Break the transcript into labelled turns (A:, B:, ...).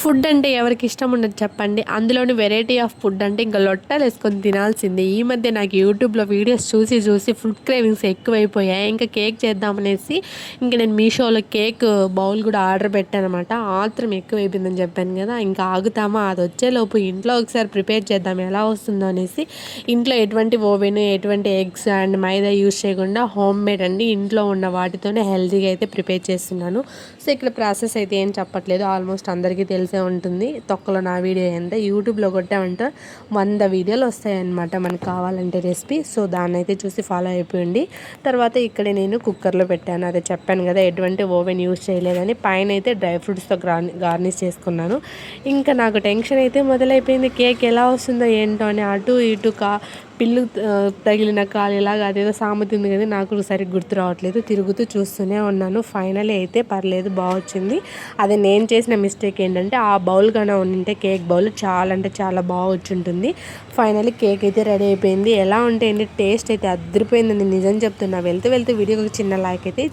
A: Food అంటే ఎవరికి ఇష్టం ఉండదు చెప్పండి. అందులోని వెరైటీ ఆఫ్ ఫుడ్ అంటే ఇంకా లొట్టలు వేసుకొని తినాల్సిందే. ఈ మధ్య నాకు యూట్యూబ్లో వీడియోస్ చూసి చూసి ఫుడ్ క్రేవింగ్స్ ఎక్కువైపోయాయి. ఇంకా కేక్ చేద్దామనేసి ఇంకా నేను మీషోలో కేక్ బౌల్ కూడా ఆర్డర్ పెట్టాను అనమాట ఆత్రం ఎక్కువైపోయిందని చెప్పాను కదా ఇంకా ఆగుతామా? అది వచ్చేలోపు ఇంట్లో ఒకసారి ప్రిపేర్ చేద్దాం ఎలా వస్తుందో అనేసి ఇంట్లో ఎటువంటి ఓవెన్ ఎటువంటి ఎగ్స్ అండ్ మైదా యూస్ చేయకుండా హోమ్ మేడ్ అండి. ఇంట్లో ఉన్న వాటితోనే హెల్తీగా అయితే ప్రిపేర్ చేస్తున్నాను. సో ఇక్కడ ప్రాసెస్ అయితే ఏం చెప్పట్లేదు. ఆల్మోస్ట్ అందరికీ తెలుసు. తెలిసే ఉంటుంది. తొక్కలో నా వీడియో ఎంత? యూట్యూబ్లో కొట్టామంటే వంద వీడియోలు వస్తాయన్నమాట మనకు కావాలంటే రెసిపీ. సో దాన్ని అయితే చూసి ఫాలో అయిపోయింది తర్వాత ఇక్కడ నేను కుక్కర్లో పెట్టాను. అదే చెప్పాను కదా ఎటువంటి ఓవెన్ యూస్ చేయలేదని. పైన అయితే డ్రై ఫ్రూట్స్తో గార్నిష్ చేసుకున్నాను. ఇంకా నాకు టెన్షన్ అయితే మొదలైపోయింది. కేక్ ఎలా వస్తుందో ఏంటో అని అటు ఇటు కా పిల్లు తగిలిన కాలు ఇలాగ అదేదో సామెత ఉంది కానీ నాకు సరిగ్గా గుర్తు రావట్లేదు. తిరుగుతూ చూస్తూనే ఉన్నాను. ఫైనల్ అయితే పర్లేదు బాగా వచ్చింది అదే నేను చేసిన మిస్టేక్ ఏంటంటే ఆ బౌల్ కానీ ఉంటే కేక్ బౌల్ చాలా అంటే చాలా బాగా వచ్చి ఉంటుంది కేక్ అయితే రెడీ అయిపోయింది. ఎలా ఉంటే ఏంటి టేస్ట్ అయితే అదిరిపోయిందండి. నిజం చెప్తున్నా వెళ్తూ వెళ్తూ వీడియోకి చిన్న లైక్ అయితే